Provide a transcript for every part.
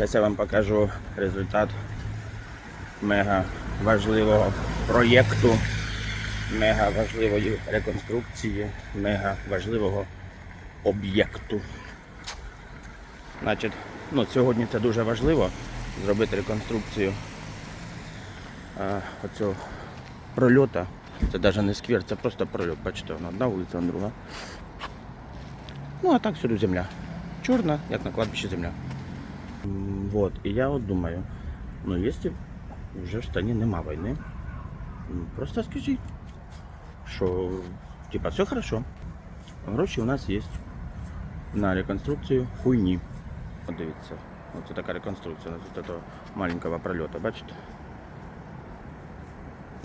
Зараз я вам покажу результат мега важливого проєкту, мега важливої реконструкції, мега важливого об'єкту. Значить, ну, сьогодні це дуже важливо зробити реконструкцію а, оцього прольота. Це навіть не сквер, це просто прольот. Бачите, вона одна вулиця, а друга. Ну, а так всюди земля. Чорна, як на кладбищі земля. Вот, і я от думаю, ну якщо вже в стані нема війни, м, просто скажіть, що типа все хорошо. Гроші у нас є на реконструкцію хуйні. От дивіться, оце така реконструкція з цього маленького прольоту, бачите?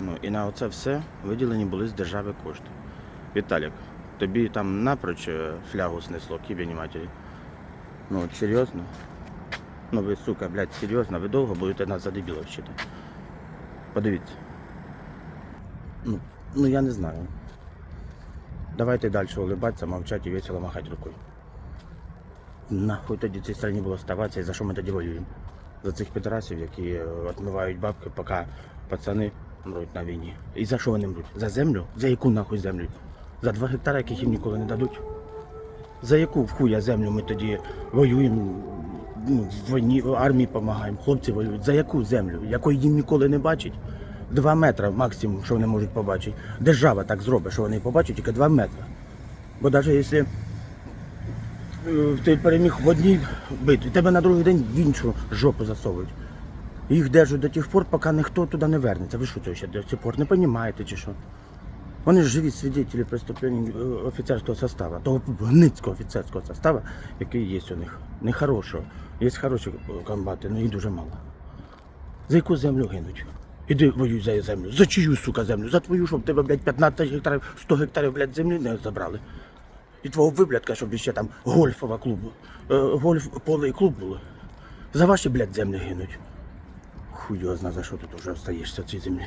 Ну і на оце все виділені були з держави кошти. Віталік, тобі там напроч е, флягу снесло, кібені матері. Ну серйозно? Ну ви, сука, блядь, серйозно, ви довго будете нас за дебілів вчити. Подивіться. Ну, ну я не знаю. Давайте далі улибатися, мовчати і весело махати рукою. Нахуй тоді цій країні було ставатися і за що ми тоді воюємо? За цих підрасів, які е, отмивають бабки, поки пацани мруть на війні. І за що вони мруть? За землю? За яку нахуй землю? За два гектари, яких їм ніколи не дадуть? За яку в хуя землю ми тоді воюємо, ну, в війні, в армії допомагаємо, хлопці воюють. За яку землю, якої їм ніколи не бачать? Два метри максимум, що вони можуть побачити. Держава так зробить, що вони побачать тільки два метри. Бо навіть якщо е, ти переміг в одній битві, тебе на другий день в іншу жопу засовують. Їх держать до тих пор, поки ніхто туди не вернеться. Ви що це ще до сих пор не розумієте чи що? Вони ж живі свідетелі преступлень е, офіцерського составу, того гницького офіцерського составу, який є у них. Нехорошого. Є хороші комбати, але їх дуже мало. За яку землю гинуть? Іди воюй за землю. За чию, сука, землю? За твою, щоб тебе, блядь, 15 гектарів, 100 гектарів, блядь, землі не забрали. І твого виблядка, щоб ще там гольфова клубу, е, гольф поле і клуб було. За ваші, блядь, землі гинуть. Хуй його зна, за що тут уже остаєшся цій землі.